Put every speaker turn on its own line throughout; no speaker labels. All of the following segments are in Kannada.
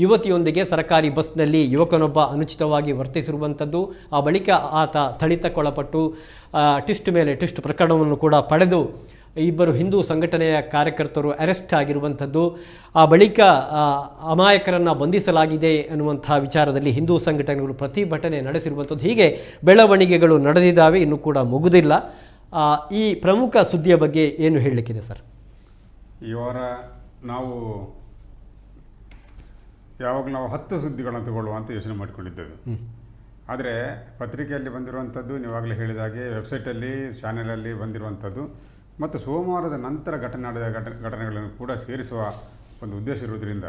ಯುವತಿಯೊಂದಿಗೆ ಸರ್ಕಾರಿ ಬಸ್ನಲ್ಲಿ ಯುವಕನೊಬ್ಬ ಅನುಚಿತವಾಗಿ ವರ್ತಿಸಿರುವಂಥದ್ದು. ಆ ಬಳಿಕ ಆತ ಥಳಿತಕ್ಕೊಳಪಟ್ಟು ಟಿಸ್ಟ್ ಮೇಲೆ ಟಿಸ್ಟ್ ಪ್ರಕರಣವನ್ನು ಕೂಡ ಪಡೆದು, ಇಬ್ಬರು ಹಿಂದೂ ಸಂಘಟನೆಯ ಕಾರ್ಯಕರ್ತರು ಅರೆಸ್ಟ್ ಆಗಿರುವಂಥದ್ದು. ಆ ಬಳಿಕ ಅಮಾಯಕರನ್ನು ಬಂಧಿಸಲಾಗಿದೆ ಅನ್ನುವಂಥ ವಿಚಾರದಲ್ಲಿ ಹಿಂದೂ ಸಂಘಟನೆಗಳು ಪ್ರತಿಭಟನೆ ನಡೆಸಿರುವಂಥದ್ದು. ಹೀಗೆ ಬೆಳವಣಿಗೆಗಳು ನಡೆದಿದ್ದಾವೆ, ಇನ್ನೂ ಕೂಡ ಮುಗುದಿಲ್ಲ. ಈ ಪ್ರಮುಖ ಸುದ್ದಿಯ ಬಗ್ಗೆ ಏನು ಹೇಳಲಿಕ್ಕಿದೆ ಸರ್?
ಈ ವಾರ ನಾವು ಯಾವಾಗ ನಾವು ಹತ್ತು ಸುದ್ದಿಗಳನ್ನು ತಗೊಳ್ಳುವ ಅಂತ ಯೋಚನೆ ಮಾಡಿಕೊಂಡಿದ್ದೇವೆ. ಆದರೆ ಪತ್ರಿಕೆಯಲ್ಲಿ ಬಂದಿರುವಂಥದ್ದು ನೀವಾಗಲೇ ಹೇಳಿದ ಹಾಗೆ ವೆಬ್ಸೈಟಲ್ಲಿ ಚಾನೆಲಲ್ಲಿ ಬಂದಿರುವಂಥದ್ದು ಮತ್ತು ಸೋಮವಾರದ ನಂತರ ಘಟನೆ ನಡೆದ ಘಟ ಘಟನೆಗಳನ್ನು ಕೂಡ ಸೇರಿಸುವ ಒಂದು ಉದ್ದೇಶ ಇರುವುದರಿಂದ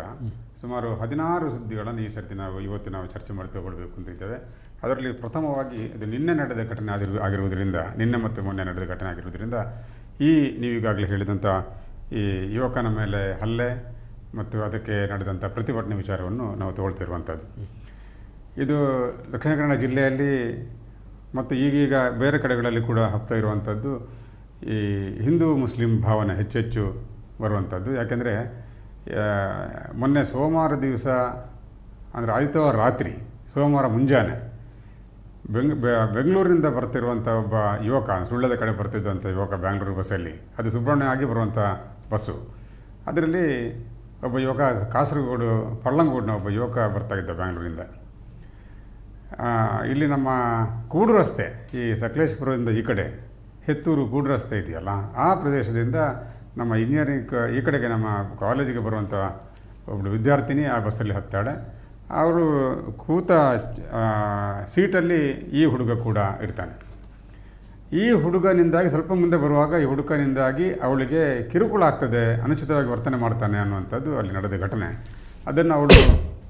ಸುಮಾರು ಹದಿನಾರು ಸುದ್ದಿಗಳನ್ನು ಈ ಸರ್ತಿ ನಾವು ಇವತ್ತು ನಾವು ಚರ್ಚೆ ಮಾಡಿ ತಗೊಳ್ಬೇಕು ಅಂತ ಇದ್ದೇವೆ. ಅದರಲ್ಲಿ ಪ್ರಥಮವಾಗಿ ಇದು ನಿನ್ನೆ ನಡೆದ ಘಟನೆ ಆಗಿರು ಆಗಿರುವುದರಿಂದ ನಿನ್ನೆ ಮತ್ತು ಮೊನ್ನೆ ನಡೆದ ಘಟನೆ ಆಗಿರುವುದರಿಂದ ಈ ನೀವೀಗಾಗಲೇ ಹೇಳಿದಂಥ ಈ ಯುವಕನ ಮೇಲೆ ಹಲ್ಲೆ ಮತ್ತು ಅದಕ್ಕೆ ನಡೆದಂಥ ಪ್ರತಿಭಟನೆ ವಿಚಾರವನ್ನು ನಾವು ತಗೊಳ್ತಿರುವಂಥದ್ದು. ಇದು ದಕ್ಷಿಣ ಕನ್ನಡ ಜಿಲ್ಲೆಯಲ್ಲಿ ಮತ್ತು ಈಗೀಗ ಬೇರೆ ಕಡೆಗಳಲ್ಲಿ ಕೂಡ ಹಬ್ತಾ ಇರುವಂಥದ್ದು ಈ ಹಿಂದೂ ಮುಸ್ಲಿಂ ಭಾವನೆ ಹೆಚ್ಚೆಚ್ಚು ಬರುವಂಥದ್ದು. ಯಾಕೆಂದರೆ ಮೊನ್ನೆ ಸೋಮವಾರ ದಿವಸ, ಅಂದರೆ ಆದಿತ್ಯವಾರ ರಾತ್ರಿ, ಸೋಮವಾರ ಮುಂಜಾನೆ ಬೆಂಗ್ ಬೆಂಗಳೂರಿನಿಂದ ಬರ್ತಿರುವಂಥ ಒಬ್ಬ ಯುವಕ, ಸುಳ್ಳದ ಕಡೆ ಬರ್ತಿದ್ದಂಥ ಯುವಕ ಬ್ಯಾಂಗ್ಳೂರು ಬಸ್ಸಲ್ಲಿ, ಅದು ಸುಬ್ರಹ್ಮಣ್ಯ ಆಗಿ ಬರುವಂಥ ಬಸ್ಸು. ಅದರಲ್ಲಿ ಒಬ್ಬ ಯುವಕ ಕಾಸರಗೋಡು, ಪಳ್ಳಂಗೋಡಿನ ಒಬ್ಬ ಯುವಕ ಬರ್ತಾಯಿದ್ದ ಬ್ಯಾಂಗ್ಳೂರಿಂದ. ಇಲ್ಲಿ ನಮ್ಮ ಕೂಡು ರಸ್ತೆ ಈ ಸಕಲೇಶ್ಪುರದಿಂದ ಈ ಕಡೆ, ಹೆತ್ತೂರು ಕೂಡು ರಸ್ತೆ ಇದೆಯಲ್ಲ, ಆ ಪ್ರದೇಶದಿಂದ ನಮ್ಮ ಇಂಜಿನಿಯರಿಂಗ್ ಈ ಕಡೆಗೆ ನಮ್ಮ ಕಾಲೇಜಿಗೆ ಬರುವಂಥ ಒಬ್ಬಳು ವಿದ್ಯಾರ್ಥಿನಿ ಆ ಬಸ್ಸಲ್ಲಿ ಹತ್ತಾಳೆ. ಅವರು ಕೂತ ಸೀಟಲ್ಲಿ ಈ ಹುಡುಗ ಕೂಡ ಇರ್ತಾನೆ. ಈ ಹುಡುಗನಿಂದಾಗಿ, ಸ್ವಲ್ಪ ಮುಂದೆ ಬರುವಾಗ ಈ ಹುಡುಗನಿಂದಾಗಿ ಅವಳಿಗೆ ಕಿರುಕುಳ ಆಗ್ತದೆ, ಅನುಚಿತವಾಗಿ ವರ್ತನೆ ಮಾಡ್ತಾನೆ ಅನ್ನುವಂಥದ್ದು ಅಲ್ಲಿ ನಡೆದ ಘಟನೆ. ಅದನ್ನು ಅವಳು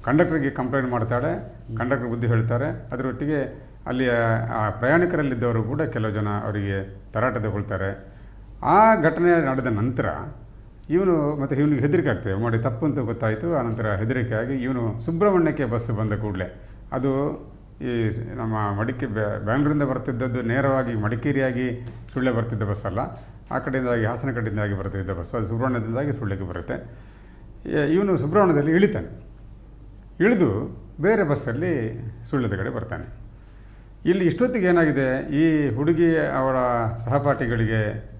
ಕಂಡಕ್ಟರ್ಗೆ ಕಂಪ್ಲೇಂಟ್ ಮಾಡ್ತಾಳೆ, ಕಂಡಕ್ಟರ್ ಬುದ್ಧಿ ಹೇಳ್ತಾರೆ. ಅದರೊಟ್ಟಿಗೆ ಅಲ್ಲಿ ಆ ಪ್ರಯಾಣಿಕರಲ್ಲಿದ್ದವರು ಕೂಡ ಕೆಲವು ಜನ ಅವರಿಗೆ ತರಾಟೆ ತಗೊಳ್ತಾರೆ ಆ ಘಟನೆ ನಡೆದ ನಂತರ ಇವನು ಮತ್ತು ಇವನಿಗೆ ಹೆದರಿಕೆ ಆಗ್ತದೆ. ಮಾಡಿ ತಪ್ಪು ಅಂತ ಗೊತ್ತಾಯಿತು. ಆನಂತರ ಹೆದರಿಕೆ ಆಗಿ ಇವನು ಸುಬ್ರಹ್ಮಣ್ಯಕ್ಕೆ ಬಸ್ ಬಂದ ಕೂಡಲೇ. ಅದು ಈ ನಮ್ಮ ಮಡಿಕೆ ಬ್ಯಾ- ಬ್ಯಾಂಗ್ಳೂರಿಂದ ಬರ್ತಿದ್ದದ್ದು ನೇರವಾಗಿ ಮಡಿಕೇರಿಯಾಗಿ ಸುಳ್ಳೆ ಬರ್ತಿದ್ದ ಬಸ್ಸಲ್ಲ ಆ ಕಡೆಯಿಂದಾಗಿ, ಹಾಸನ ಕಡೆಯಿಂದಾಗಿ ಬರ್ತಿದ್ದ ಬಸ್ಸು ಅದು ಸುಬ್ರಹ್ಮಣ್ಯದಿಂದಾಗಿ ಸುಳ್ಳೆಗೆ ಬರುತ್ತೆ. ಇವನು ಸುಬ್ರಹ್ಮಣ್ಯದಲ್ಲಿ ಇಳಿತಾನೆ. ಇಳಿದು ಬೇರೆ ಬಸ್ಸಲ್ಲಿ ಸುಳ್ಳದ ಕಡೆ ಬರ್ತಾನೆ. ಇಲ್ಲಿ ಇಷ್ಟೊತ್ತಿಗೆ ಏನಾಗಿದೆ? ಈ ಹುಡುಗಿ ಅವರ ಸಹಪಾಠಿಗಳಿಗೆ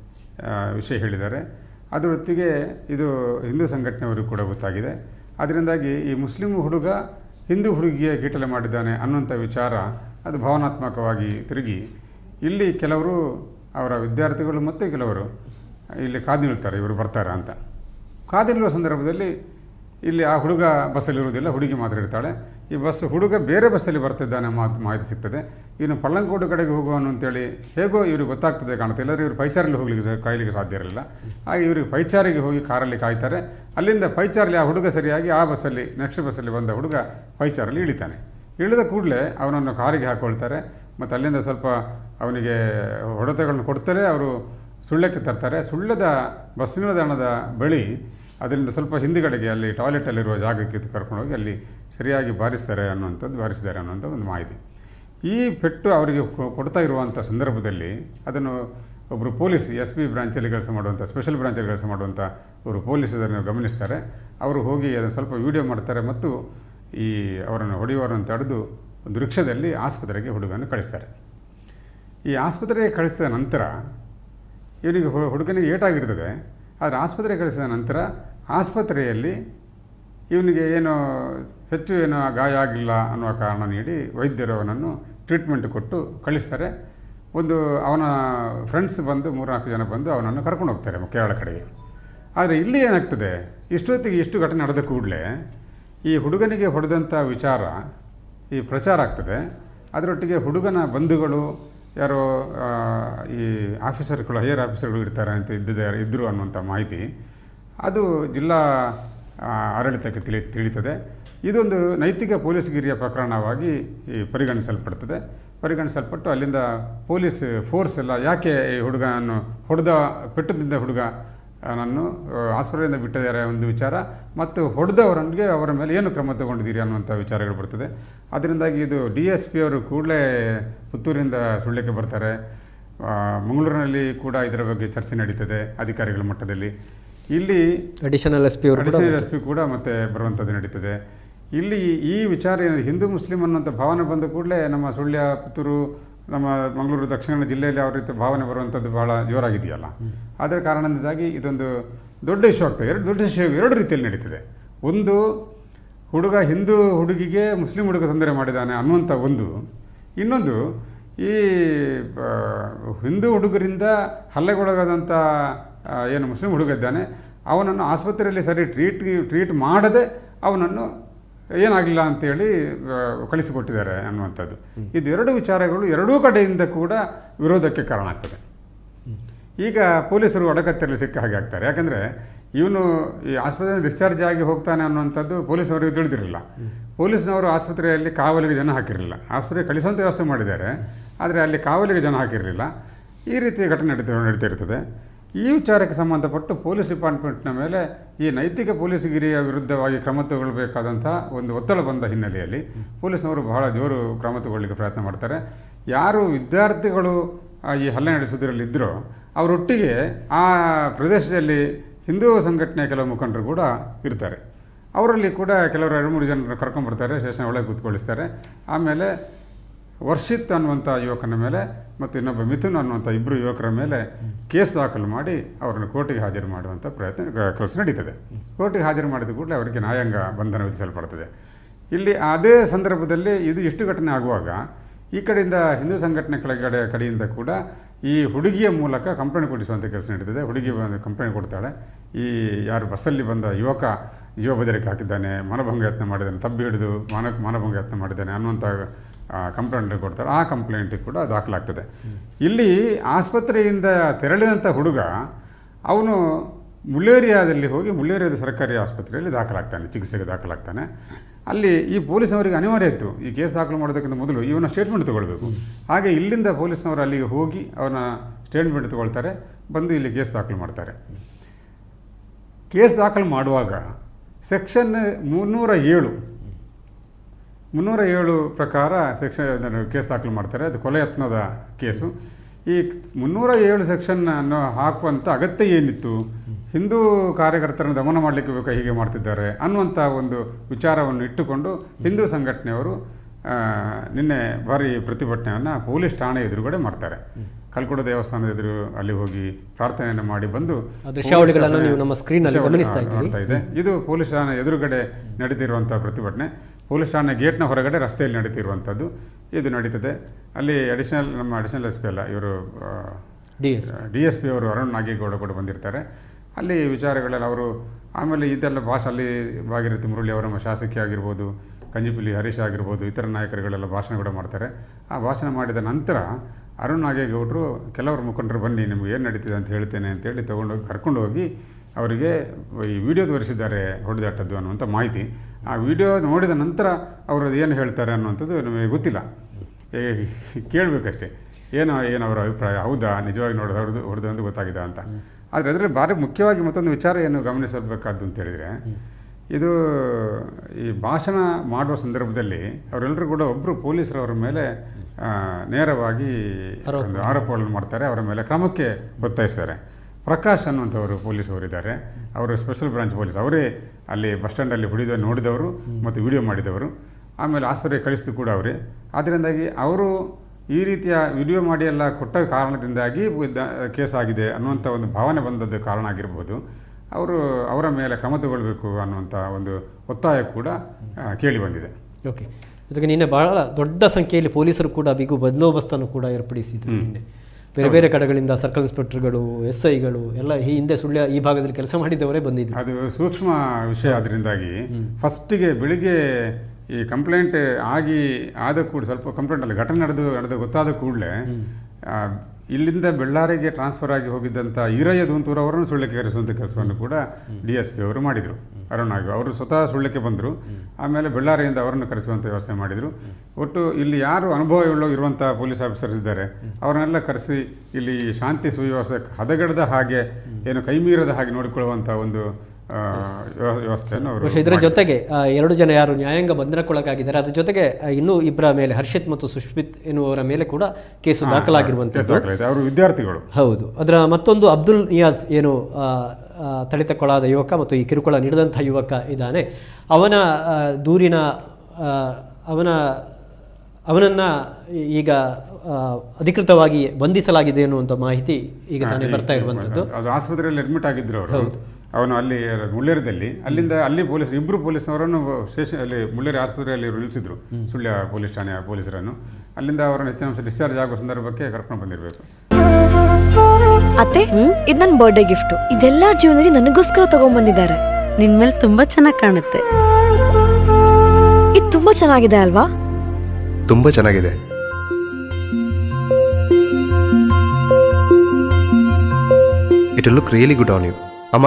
ವಿಷಯ ಹೇಳಿದ್ದಾರೆ. ಅದರೊತ್ತಿಗೆ ಇದು ಹಿಂದೂ ಸಂಘಟನೆಯವರಿಗೂ ಕೂಡ ಗೊತ್ತಾಗಿದೆ. ಅದರಿಂದಾಗಿ ಈ ಮುಸ್ಲಿಂ ಹುಡುಗ ಹಿಂದೂ ಹುಡುಗಿಯ ಗೀಟಲೆ ಮಾಡಿದ್ದಾನೆ ಅನ್ನುವಂಥ ವಿಚಾರ ಅದು ಭಾವನಾತ್ಮಕವಾಗಿ ತಿರುಗಿ. ಇಲ್ಲಿ ಕೆಲವರು ಅವರ ವಿದ್ಯಾರ್ಥಿಗಳು ಮತ್ತು ಕೆಲವರು ಇಲ್ಲಿ ಕಾದು ನಿಲ್ತಾರೆ, ಇವರು ಬರ್ತಾರೆ ಅಂತ. ಕಾದು ನಿಲ್ಲುವ ಸಂದರ್ಭದಲ್ಲಿ ಇಲ್ಲಿ ಆ ಹುಡುಗ ಬಸ್ಸಲ್ಲಿರುವುದಿಲ್ಲ, ಹುಡುಗಿ ಮಾತ್ರ ಇರ್ತಾಳೆ. ಈ ಬಸ್ ಹುಡುಗ ಬೇರೆ ಬಸ್ಸಲ್ಲಿ ಬರ್ತಿದ್ದಾನೆ ಮಾತು ಮಾಹಿತಿ ಸಿಗ್ತದೆ. ಇನ್ನು ಪಳ್ಳಂಗೋಡು ಕಡೆಗೆ ಹೋಗುವನು ಅಂತೇಳಿ ಹೇಗೋ ಇವ್ರಿಗೆ ಗೊತ್ತಾಗ್ತದೆ ಕಾಣುತ್ತೆ. ಇಲ್ಲದ್ರೆ ಇವರು ಪೈಚಾರಲ್ಲಿ ಹೋಗ್ಲಿಕ್ಕೆ ಕಾಯ್ಲಿಕ್ಕೆ ಸಾಧ್ಯ ಇರಲಿಲ್ಲ. ಹಾಗೆ ಇವರಿಗೆ ಪೈಚಾರಿಗೆ ಹೋಗಿ ಕಾರಲ್ಲಿ ಕಾಯ್ತಾರೆ. ಅಲ್ಲಿಂದ ಪೈಚಾರಲ್ಲಿ ಆ ಹುಡುಗ ಸರಿಯಾಗಿ ಆ ಬಸ್ಸಲ್ಲಿ ನೆಕ್ಸ್ಟ್ ಬಸ್ಸಲ್ಲಿ ಬಂದ ಹುಡುಗ ಪೈಚಾರಲ್ಲಿ ಇಳಿತಾನೆ. ಇಳಿದ ಕೂಡಲೇ ಅವನನ್ನು ಕಾರಿಗೆ ಹಾಕ್ಕೊಳ್ತಾರೆ ಮತ್ತು ಅಲ್ಲಿಂದ ಸ್ವಲ್ಪ ಅವನಿಗೆ ಹೊಡೆತಗಳನ್ನು ಕೊಡ್ತಾರೆ ಅವರು ಸುಳ್ಳಕ್ಕೆ ತರ್ತಾರೆ. ಸುಳ್ಳದ ಬಸ್ ನಿಲ್ದಾಣದ ಬಳಿ ಅದರಿಂದ ಸ್ವಲ್ಪ ಹಿಂದುಗಡೆಗೆ ಅಲ್ಲಿ ಟಾಯ್ಲೆಟಲ್ಲಿರುವ ಜಾಗಕ್ಕೆ ಕರ್ಕೊಂಡೋಗಿ ಅಲ್ಲಿ ಸರಿಯಾಗಿ ಬಾರಿಸ್ತಾರೆ ಅನ್ನುವಂಥದ್ದು, ಬಾರಿಸಿದ್ದಾರೆ ಅನ್ನುವಂಥ ಒಂದು ಮಾಹಿತಿ. ಈ ಪೆಟ್ಟು ಅವರಿಗೆ ಕೊಡ್ತಾ ಇರುವಂಥ ಸಂದರ್ಭದಲ್ಲಿ ಅದನ್ನು ಒಬ್ಬರು ಪೊಲೀಸ್, ಎಸ್ ಪಿ ಬ್ರಾಂಚಲ್ಲಿ ಕೆಲಸ ಮಾಡುವಂಥ, ಸ್ಪೆಷಲ್ ಬ್ರಾಂಚಲ್ಲಿ ಕೆಲಸ ಮಾಡುವಂಥ ಅವರು ಪೊಲೀಸ್ ಅದನ್ನು ಗಮನಿಸ್ತಾರೆ. ಅವರು ಹೋಗಿ ಅದನ್ನು ಸ್ವಲ್ಪ ವಿಡಿಯೋ ಮಾಡ್ತಾರೆ ಮತ್ತು ಈ ಅವರನ್ನು ಹೊಡೆಯುವವರನ್ನು ತಡೆದು ಒಂದು ವೃಕ್ಷದಲ್ಲಿ ಆಸ್ಪತ್ರೆಗೆ ಹುಡುಗನ ಕಳಿಸ್ತಾರೆ. ಈ ಆಸ್ಪತ್ರೆಗೆ ಕಳಿಸಿದ ನಂತರ ಇವನಿಗೆ ಹುಡುಗನಿಗೆ ಏಟಾಗಿರ್ತದೆ. ಆದರೆ ಆಸ್ಪತ್ರೆಗೆ ಕಳಿಸಿದ ನಂತರ ಆಸ್ಪತ್ರೆಯಲ್ಲಿ ಇವನಿಗೆ ಏನು ಹೆಚ್ಚು ಏನು ಗಾಯ ಆಗಿಲ್ಲ ಅನ್ನುವ ಕಾರಣ ನೀಡಿ ವೈದ್ಯರು ಅವನನ್ನು ಟ್ರೀಟ್ಮೆಂಟ್ ಕೊಟ್ಟು ಕಳಿಸ್ತಾರೆ. ಒಂದು ಅವನ ಫ್ರೆಂಡ್ಸ್ ಬಂದು ಮೂರ್ನಾಲ್ಕು ಜನ ಬಂದು ಅವನನ್ನು ಕರ್ಕೊಂಡು ಹೋಗ್ತಾರೆ ಕೇರಳ ಕಡೆಗೆ. ಆದರೆ ಇಲ್ಲಿ ಏನಾಗ್ತದೆ? ಇಷ್ಟೊತ್ತಿಗೆ ಇಷ್ಟು ಘಟನೆ ನಡೆದ ಕೂಡಲೇ ಈ ಹುಡುಗನಿಗೆ ಹೊಡೆದಂಥ ವಿಚಾರ ಈ ಪ್ರಚಾರ ಆಗ್ತದೆ. ಅದರೊಟ್ಟಿಗೆ ಹುಡುಗನ ಬಂಧುಗಳು ಯಾರೋ ಈ ಆಫೀಸರ್ಗಳು, ಹೈಯರ್ ಆಫೀಸರ್ಗಳು ಇರ್ತಾರೆ ಅಂತ ಇದ್ದಿದ್ದಾರೆ ಇದ್ದರು ಅನ್ನುವಂಥ ಮಾಹಿತಿ. ಅದು ಜಿಲ್ಲಾ ಆಡಳಿತಕ್ಕೆ ತಿಳಿ, ತಿಳಿತದೆ. ಇದೊಂದು ನೈತಿಕ ಪೊಲೀಸ್ಗಿರಿಯ ಪ್ರಕರಣವಾಗಿ ಈ ಪರಿಗಣಿಸಲ್ಪಡ್ತದೆ. ಪರಿಗಣಿಸಲ್ಪಟ್ಟು ಅಲ್ಲಿಂದ ಪೊಲೀಸ್ ಫೋರ್ಸ್ ಎಲ್ಲ ಯಾಕೆ ಈ ಹುಡುಗನನ್ನು ಹೊಡೆದ, ಪೆಟ್ಟದಿಂದ ಹುಡುಗ ನನ್ನು ಆಸ್ಪತ್ರೆಯಿಂದ ಬಿಟ್ಟಿದ್ದಾರೆ ಒಂದು ವಿಚಾರ ಮತ್ತು ಹೊಡೆದವರೊಂದಿಗೆ ಅವರ ಮೇಲೆ ಏನು ಕ್ರಮ ತಗೊಂಡಿದ್ದೀರಿ ಅನ್ನುವಂಥ ವಿಚಾರಗಳು ಬರ್ತದೆ. ಅದರಿಂದಾಗಿ ಇದು ಡಿ ಎಸ್ ಪಿ ಅವರು ಕೂಡಲೇ ಪುತ್ತೂರಿಂದ ಸುಳ್ಳಕ್ಕೆ ಬರ್ತಾರೆ. ಮಂಗಳೂರಿನಲ್ಲಿ ಕೂಡ ಇದರ ಬಗ್ಗೆ ಚರ್ಚೆ ನಡೀತದೆ ಅಧಿಕಾರಿಗಳ ಮಟ್ಟದಲ್ಲಿ. ಇಲ್ಲಿ
additional S P
additional S P ಕೂಡ ಮತ್ತೆ ಬರುವಂಥದ್ದು ನಡೀತದೆ. ಇಲ್ಲಿ ಈ ವಿಚಾರ ಏನಿದೆ ಹಿಂದೂ ಮುಸ್ಲಿಂ ಅನ್ನೋಂಥ ಭಾವನೆ ಬಂದ ಕೂಡಲೇ ನಮ್ಮ ಸುಳ್ಯ ಪುತ್ತೂರು ನಮ್ಮ ಮಂಗಳೂರು ದಕ್ಷಿಣ ಕನ್ನಡ ಜಿಲ್ಲೆಯಲ್ಲಿ ಯಾವ ರೀತಿ ಭಾವನೆ ಬರುವಂಥದ್ದು ಬಹಳ ಜೋರಾಗಿದೆಯಲ್ಲ? ಅದರ ಕಾರಣದಿಂದಾಗಿ ಇದೊಂದು ದೊಡ್ಡ ಇಶ್ಯೂ ಆಗ್ತದೆ. ಎರಡು ದೊಡ್ಡ ಇಶ್ಯೂ ಎರಡು ರೀತಿಯಲ್ಲಿ ನಡೀತಿದೆ. ಒಂದು ಹುಡುಗ ಹಿಂದೂ ಹುಡುಗಿಗೆ ಮುಸ್ಲಿಂ ಹುಡುಗ ತೊಂದರೆ ಮಾಡಿದ್ದಾನೆ ಅನ್ನುವಂಥ ಒಂದು. ಇನ್ನೊಂದು ಈ ಹಿಂದೂ ಹುಡುಗರಿಂದ ಹಲ್ಲೆಗೊಳಗಾದಂಥ ಏನು ಮುಸ್ಲಿಂ ಹುಡುಗ ಇದ್ದಾನೆ ಅವನನ್ನು ಆಸ್ಪತ್ರೆಯಲ್ಲಿ ಸರಿ ಟ್ರೀಟ್ ಟ್ರೀಟ್ ಮಾಡದೆ ಅವನನ್ನು ಏನಾಗಲಿಲ್ಲ ಅಂತೇಳಿ ಕಳಿಸಿಕೊಟ್ಟಿದ್ದಾರೆ ಅನ್ನುವಂಥದ್ದು. ಇದೆರಡು ವಿಚಾರಗಳು ಎರಡೂ ಕಡೆಯಿಂದ ಕೂಡ ವಿರೋಧಕ್ಕೆ ಕಾರಣ ಆಗ್ತದೆ. ಈಗ ಪೊಲೀಸರು ಒಡಕತ್ತಿರಲಿ ಸಿಕ್ಕ ಹಾಗೆ ಆಗ್ತಾರೆ. ಯಾಕಂದರೆ ಇವನು ಈ ಆಸ್ಪತ್ರೆ ಡಿಸ್ಚಾರ್ಜ್ ಆಗಿ ಹೋಗ್ತಾನೆ ಅನ್ನುವಂಥದ್ದು ಪೊಲೀಸವರಿಗೆ ತಿಳಿದಿರಲಿಲ್ಲ. ಪೊಲೀಸ್ನವರು ಆಸ್ಪತ್ರೆಯಲ್ಲಿ ಕಾವಲಿಗೆ ಜನ ಹಾಕಿರಲಿಲ್ಲ. ಆಸ್ಪತ್ರೆಗೆ ಕಳಿಸುವಂಥ ವ್ಯವಸ್ಥೆ ಮಾಡಿದ್ದಾರೆ ಆದರೆ ಅಲ್ಲಿ ಕಾವಲಿಗೆ ಜನ ಹಾಕಿರಲಿಲ್ಲ. ಈ ರೀತಿಯ ಘಟನೆ ನಡೀತಾ ನಡೀತಾ ಇರ್ತದೆ. ಈ ವಿಚಾರಕ್ಕೆ ಸಂಬಂಧಪಟ್ಟು ಪೊಲೀಸ್ ಡಿಪಾರ್ಟ್ಮೆಂಟ್ನ ಮೇಲೆ ಈ ನೈತಿಕ ಪೊಲೀಸ್ಗಿರಿಯ ವಿರುದ್ಧವಾಗಿ ಕ್ರಮ ತಗೊಳ್ಬೇಕಾದಂಥ ಒಂದು ಒತ್ತಡ ಬಂದ ಹಿನ್ನೆಲೆಯಲ್ಲಿ ಪೊಲೀಸ್ನವರು ಬಹಳ ಜೋರು ಕ್ರಮ ತಗೊಳ್ಳಿಕ್ಕೆ ಪ್ರಯತ್ನ ಮಾಡ್ತಾರೆ. ಯಾರು ವಿದ್ಯಾರ್ಥಿಗಳು ಈ ಹಲ್ಲೆ ನಡೆಸೋದ್ರಲ್ಲಿ ಇದ್ದರೋ ಅವರೊಟ್ಟಿಗೆ ಆ ಪ್ರದೇಶದಲ್ಲಿ ಹಿಂದೂ ಸಂಘಟನೆಯ ಕೆಲವು ಮುಖಂಡರು ಕೂಡ ಇರ್ತಾರೆ. ಅವರಲ್ಲಿ ಕೂಡ ಕೆಲವರು ಎರಡು ಮೂರು ಜನರು ಕರ್ಕೊಂಡ್ಬರ್ತಾರೆ, ಸ್ಟೇಷನ್ ಒಳಗೆ ಕೂತ್ಕೊಳಿಸ್ತಾರೆ ಆಮೇಲೆ ವರ್ಷಿತ್ ಅನ್ನುವಂಥ ಯುವಕನ ಮೇಲೆ ಮತ್ತು ಇನ್ನೊಬ್ಬ ಮಿಥುನ್ ಅನ್ನುವಂಥ ಇಬ್ಬರು ಯುವಕರ ಮೇಲೆ ಕೇಸ್ ದಾಖಲು ಮಾಡಿ ಅವರನ್ನು ಕೋರ್ಟಿಗೆ ಹಾಜರು ಮಾಡುವಂಥ ಪ್ರಯತ್ನ ಕೆಲಸ ನಡೀತದೆ. ಕೋರ್ಟಿಗೆ ಹಾಜರು ಮಾಡಿದ ಕೂಡಲೇ ಅವರಿಗೆ ನ್ಯಾಯಾಂಗ ಬಂಧನ ವಿಧಿಸಲ್ಪಡ್ತದೆ. ಇಲ್ಲಿ ಅದೇ ಸಂದರ್ಭದಲ್ಲಿ ಇದು ಇಷ್ಟು ಘಟನೆ ಆಗುವಾಗ ಈ ಕಡೆಯಿಂದ ಹಿಂದೂ ಸಂಘಟನೆ ಕೆಳಗಡೆ, ಕಡೆಯಿಂದ ಕೂಡ ಈ ಹುಡುಗಿಯ ಮೂಲಕ ಕಂಪ್ಲೇಂಟ್ ಕೊಡಿಸುವಂಥ ಕೆಲಸ ನಡೀತದೆ. ಹುಡುಗಿ ಕಂಪ್ಲೇಂಟ್ ಕೊಡ್ತಾಳೆ. ಈ ಯಾರು ಬಸ್ಸಲ್ಲಿ ಬಂದ ಯುವಕ ಜೀವ ಬೆದರಿಕೆ ಹಾಕಿದ್ದಾನೆ, ಮಾನಭಂಗ ಯತ್ನ ಮಾಡಿದ್ದಾನೆ, ತಬ್ಬಿ ಹಿಡಿದು ಮಾನ, ಮಾನಭಂಗ ಯತ್ನ ಮಾಡಿದ್ದಾನೆ ಅನ್ನುವಂಥ ಕಂಪ್ಲೇಂಟ್ ಕೊಡ್ತಾರೆ. ಆ ಕಂಪ್ಲೇಂಟ್ ಕೂಡ ದಾಖಲಾಗ್ತದೆ. ಇಲ್ಲಿ ಆಸ್ಪತ್ರೆಯಿಂದ ತೆರಳಿದಂಥ ಹುಡುಗ ಅವನು ಮುಳ್ಳೇರಿಯಾದಲ್ಲಿ ಹೋಗಿ ಮುಳ್ಳೇರಿಯಾದ ಸರ್ಕಾರಿ ಆಸ್ಪತ್ರೆಯಲ್ಲಿ ದಾಖಲಾಗ್ತಾನೆ, ಚಿಕಿತ್ಸೆಗೆ ದಾಖಲಾಗ್ತಾನೆ. ಅಲ್ಲಿ ಈ ಪೊಲೀಸ್ನವರಿಗೆ ಅನಿವಾರ್ಯ ಇತ್ತು, ಈ ಕೇಸ್ ದಾಖಲು ಮಾಡೋದಕ್ಕಿಂತ ಮೊದಲು ಇವನ ಸ್ಟೇಟ್ಮೆಂಟ್ ತೊಗೊಳ್ಬೇಕು. ಹಾಗೆ ಇಲ್ಲಿಂದ ಪೊಲೀಸ್ನವರು ಅಲ್ಲಿಗೆ ಹೋಗಿ ಅವನ ಸ್ಟೇಟ್ಮೆಂಟ್ ತೊಗೊಳ್ತಾರೆ, ಬಂದು ಇಲ್ಲಿ ಕೇಸ್ ದಾಖಲು ಮಾಡ್ತಾರೆ. ಕೇಸ್ ದಾಖಲು ಮಾಡುವಾಗ ಸೆಕ್ಷನ್ ಮುನ್ನೂರ ಏಳು ಮುನ್ನೂರ ಏಳು ಪ್ರಕಾರ ಸೆಕ್ಷನ್ ಕೇಸ್ ದಾಖಲು ಮಾಡ್ತಾರೆ ಅದು ಕೊಲೆ ಯತ್ನದ ಕೇಸು. ಈ ಮುನ್ನೂರ ಏಳು ಸೆಕ್ಷನ್ನನ್ನು ಹಾಕುವಂಥ ಅಗತ್ಯ ಏನಿತ್ತು? ಹಿಂದೂ ಕಾರ್ಯಕರ್ತರನ್ನು ದಮನ ಮಾಡಲಿಕ್ಕೆ ಬೇಕಾ ಹೀಗೆ ಮಾಡ್ತಿದ್ದಾರೆ ಅನ್ನುವಂಥ ಒಂದು ವಿಚಾರವನ್ನು ಇಟ್ಟುಕೊಂಡು ಹಿಂದೂ ಸಂಘಟನೆಯವರು ನಿನ್ನೆ ಭಾರಿ ಪ್ರತಿಭಟನೆಯನ್ನು ಪೊಲೀಸ್ ಠಾಣೆ ಎದುರುಗಡೆ ಮಾಡ್ತಾರೆ. ಕಲ್ಕೊಡ ದೇವಸ್ಥಾನದ ಎದುರು ಅಲ್ಲಿ ಹೋಗಿ ಪ್ರಾರ್ಥನೆಯನ್ನು ಮಾಡಿ ಬಂದು
ನಮ್ಮ
ಸ್ಕ್ರೀನ್. ಇದೆ. ಇದು ಪೊಲೀಸ್ ಠಾಣೆ ಎದುರುಗಡೆ ನಡೆದಿರುವಂತಹ ಪ್ರತಿಭಟನೆ. ಪೊಲೀಸ್ ಠಾಣೆ ಗೇಟ್ನ ಹೊರಗಡೆ ರಸ್ತೆಯಲ್ಲಿ ನಡೀತಿರುವಂಥದ್ದು. ಇದು ನಡೀತದೆ. ಅಲ್ಲಿ ಅಡಿಷನಲ್ ನಮ್ಮ ಅಡಿಷನಲ್ ಎಸ್ ಪಿ ಅಲ್ಲ ಇವರು
D S
D S P ಅವರು ಅರುಣ್ ನಾಗೇಗೌಡ ಕೂಡ ಬಂದಿರ್ತಾರೆ. ಅಲ್ಲಿ ವಿಚಾರಗಳೆಲ್ಲ ಅವರು ಆಮೇಲೆ ಇದೆಲ್ಲ ಭಾಷೆ ಅಲ್ಲಿ ಭಾಗಿರತಿ ಮುರಳಿ ಅವರ ನಮ್ಮ ಶಾಸಕಿ ಆಗಿರ್ಬೋದು ಕಂಜಿಪಿಲಿ ಹರೀಶ್ ಆಗಿರ್ಬೋದು ಇತರ ನಾಯಕರುಗಳೆಲ್ಲ ಭಾಷಣ ಕೂಡ ಮಾಡ್ತಾರೆ. ಆ ಭಾಷಣ ಮಾಡಿದ ನಂತರ ಅರುಣ್ ನಾಗೇಗೌಡರು ಕೆಲವರು ಮುಖಂಡರು ಬನ್ನಿ ನಿಮ್ಗೆ ಏನು ನಡೀತಿದೆ ಅಂತ ಹೇಳ್ತೇನೆ ಅಂತೇಳಿ ತೊಗೊಂಡೋಗಿ ಕರ್ಕೊಂಡು ಹೋಗಿ ಅವರಿಗೆ ಈ ವಿಡಿಯೋ ತೋರಿಸಿದ್ದಾರೆ ಹೊಡೆದಾಟದ್ದು ಅನ್ನುವಂಥ ಮಾಹಿತಿ. ಆ ವಿಡಿಯೋ ನೋಡಿದ ನಂತರ ಅವರು ಅದು ಏನು ಹೇಳ್ತಾರೆ ಅನ್ನುವಂಥದ್ದು ನಮಗೆ ಗೊತ್ತಿಲ್ಲ. ಕೇಳಬೇಕಷ್ಟೇ. ಏನೋ ಏನು ಅವರ ಅಭಿಪ್ರಾಯ. ಹೌದಾ? ನಿಜವಾಗಿ ನೋಡಿ ಹೊಡೆದು ಹೊಡೆದು ಅಂತ ಗೊತ್ತಾಗಿದೆ ಅಂತ. ಆದರೆ ಅದರಲ್ಲಿ ಭಾರಿ ಮುಖ್ಯವಾಗಿ ಮತ್ತೊಂದು ವಿಚಾರ ಏನು ಗಮನಿಸಬೇಕಾದ್ದು ಅಂತ ಹೇಳಿದರೆ ಇದು ಈ ಭಾಷಣ ಮಾಡುವ ಸಂದರ್ಭದಲ್ಲಿ ಅವರೆಲ್ಲರೂ ಕೂಡ ಒಬ್ಬರು ಪೊಲೀಸರವರ ಮೇಲೆ ನೇರವಾಗಿ ಒಂದು ಆರೋಪಗಳನ್ನು ಮಾಡ್ತಾರೆ ಅವರ ಮೇಲೆ ಕ್ರಮಕ್ಕೆ ಒತ್ತಾಯಿಸ್ತಾರೆ. ಪ್ರಕಾಶ್ ಅನ್ನುವಂಥವರು ಪೊಲೀಸವರು ಇದ್ದಾರೆ ಅವರು ಸ್ಪೆಷಲ್ ಬ್ರಾಂಚ್ ಪೊಲೀಸ್. ಅವರೇ ಅಲ್ಲಿ ಬಸ್ ಸ್ಟ್ಯಾಂಡಲ್ಲಿ ಹುಡಿದ ನೋಡಿದವರು ಮತ್ತು ವಿಡಿಯೋ ಮಾಡಿದವರು. ಆಮೇಲೆ ಆಸ್ಪತ್ರೆಗೆ ಕಳಿಸಿದ್ದು ಕೂಡ ಅವರೇ. ಆದ್ದರಿಂದಾಗಿ ಅವರು ಈ ರೀತಿಯ ವಿಡಿಯೋ ಮಾಡಿ ಎಲ್ಲ ಕೊಟ್ಟ ಕಾರಣದಿಂದಾಗಿ ಕೇಸ್ ಆಗಿದೆ ಅನ್ನುವಂಥ ಒಂದು ಭಾವನೆ ಬಂದದ್ದು ಕಾರಣ ಆಗಿರ್ಬೋದು. ಅವರು ಅವರ ಮೇಲೆ ಕ್ರಮ ತಗೊಳ್ಬೇಕು ಅನ್ನುವಂಥ ಒಂದು ಒತ್ತಾಯ ಕೂಡ ಕೇಳಿ ಬಂದಿದೆ.
ಓಕೆ ಜೊತೆಗೆ ನಿನ್ನೆ ಬಹಳ ದೊಡ್ಡ ಸಂಖ್ಯೆಯಲ್ಲಿ ಪೊಲೀಸರು ಕೂಡ ಬಿಗು ಬಂದೋಬಸ್ತನ್ನು ಕೂಡ ಏರ್ಪಡಿಸಿದ್ರು ನಿನ್ನೆ. ಬೇರೆ ಬೇರೆ ಕಡೆಗಳಿಂದ ಸರ್ಕಲ್ ಇನ್ಸ್ಪೆಕ್ಟರ್ಗಳು ಎಸ್ ಐಗಳು ಎಲ್ಲ ಈ ಹಿಂದೆ ಸುಳ್ಯ ಈ ಭಾಗದಲ್ಲಿ ಕೆಲಸ ಮಾಡಿದ್ದವರೇ ಬಂದಿದ್ದರು
ಅದು ಸೂಕ್ಷ್ಮ ವಿಷಯ ಅದರಿಂದಾಗಿ ಫಸ್ಟಿಗೆ ಬೆಳಿಗ್ಗೆ ಈ ಕಂಪ್ಲೇಂಟ್ ಆಗಿ ಆದ ಕೂಡ ಸ್ವಲ್ಪ ಕಂಪ್ಲೇಂಟ್ ಅಲ್ಲಿ ಘಟನೆ ನಡೆದು ನಡೆದು ಗೊತ್ತಾದ ಕೂಡಲೇ ಇಲ್ಲಿಂದ ಬೆಳ್ಳಾರಿಗೆ ಟ್ರಾನ್ಸ್ಫರ್ ಆಗಿ ಹೋಗಿದ್ದಂಥ ಈರಯ್ಯ ದುಂತೂರು ಅವರನ್ನು ಸುಳ್ಳಕ್ಕೆ ಕರೆಸುವಂಥ ಕೆಲಸವನ್ನು ಕೂಡ ಡಿ ಎಸ್ ಪಿ ಅವರು ಮಾಡಿದರು. ಅರುಣ್ ಆಗಿ ಅವರು ಸ್ವತಃ ಸುಳ್ಳಕ್ಕೆ ಬಂದರು. ಆಮೇಲೆ ಬೆಳ್ಳಾರಿಯಿಂದ ಅವರನ್ನು ಕರೆಸುವಂಥ ವ್ಯವಸ್ಥೆ ಮಾಡಿದರು. ಒಟ್ಟು ಇಲ್ಲಿ ಯಾರು ಅನುಭವವಿಳ್ಳೋ ಇರುವಂಥ ಪೊಲೀಸ್ ಆಫೀಸರ್ಸ್ ಇದ್ದಾರೆ ಅವರನ್ನೆಲ್ಲ ಕರೆಸಿ ಇಲ್ಲಿ ಶಾಂತಿ ಸುವ್ಯವಸ್ಥೆ ಹದಗೆಡದ ಹಾಗೆ ಏನು ಕೈಮೀರದ ಹಾಗೆ ನೋಡಿಕೊಳ್ಳುವಂಥ ಒಂದು ವ್ಯವಸ್ಥೆಯನ್ನು
ಇದರ ಜೊತೆಗೆ ಎರಡು ಜನ ಯಾರು ನ್ಯಾಯಾಂಗ ಬಂಧನಕ್ಕೊಳಗಾಗಿದ್ದಾರೆ ಅದ್ರ ಜೊತೆಗೆ ಇನ್ನೂ ಇಬ್ಬರ ಮೇಲೆ ಹರ್ಷಿತ್ ಮತ್ತು ಸುಷ್ಮಿತ್ ಎನ್ನುವರ ಮೇಲೆ ಕೂಡ ಕೇಸು
ದಾಖಲಾಗಿರುವಂತದ್ದು
ದಾಖಲಾಗಿರುವಂಥದ್ದು.
ಅವರು ವಿದ್ಯಾರ್ಥಿಗಳು.
ಹೌದು. ಅದರ ಮತ್ತೊಂದು ಅಬ್ದುಲ್ ನಿಯಾಜ್ ಏನು ತಳಿತಕ್ಕೊಳಾದ ಯುವಕ ಮತ್ತು ಈ ಕಿರುಕುಳ ನೀಡಿದಂಥ ಯುವಕ ಇದ್ದಾನೆ. ಅವನ ದೂರಿನ ಅವನ ಅವನನ್ನು ಈಗ ಅಧಿಕೃತವಾಗಿ ಬಂಧಿಸಲಾಗಿದೆ ಅನ್ನುವಂಥ ಮಾಹಿತಿ ಈಗ ತಾನೇ ಬರ್ತಾ ಇರುವಂಥದ್ದು.
ಅದು ಆಸ್ಪತ್ರೆಯಲ್ಲಿ ಅಡ್ಮಿಟ್ ಆಗಿದ್ರು ಅವರು. ಅವನು ಅಲ್ಲಿ ಮುಳ್ಳೇರದಲ್ಲಿ ಅಲ್ಲಿಂದ ಅಲ್ಲಿ ಪೊಲೀಸ್ ಇಬ್ಬರು ಪೊಲೀಸ್ನವರನ್ನು ಸ್ಟೇಷನ್ ಅಲ್ಲಿ ಮುಳ್ಳೇರಿ ಆಸ್ಪತ್ರೆಯಲ್ಲಿ ನಿಲ್ಲಿಸಿದ್ರು. ಸುಳ್ಯ ಪೊಲೀಸ್ ಠಾಣೆಯ ಪೊಲೀಸರನ್ನು. ಅಲ್ಲಿಂದ ಅವರನ್ನು ಹೆಚ್ಚಿನ ಅಂಶ ಡಿಸ್ಚಾರ್ಜ್ ಆಗುವ ಸಂದರ್ಭಕ್ಕೆ ಕರ್ಕೊಂಡು ಬಂದಿರಬೇಕು.
ಅತ್ತೆ ಇದು ನನ್ನ ಬರ್ಡೇ ಗಿಫ್ಟ್ ಇದೆಲ್ಲ ಜೀವನದಲ್ಲಿ ನನಗೋಸ್ಕರ ತಗೊಂಡ್ಬಂದಿದ್ದಾರೆ.
ನಿನ್ ಮೇಲೆ ತುಂಬಾ ಚೆನ್ನಾಗಿ ಕಾಣುತ್ತೆ.
ಇದು ತುಂಬಾ ಚೆನ್ನಾಗಿದೆ ಅಲ್ವಾ?
ತುಂಬಾ ಚೆನ್ನಾಗಿದೆ. It look really good on you ಅಮ್ಮ?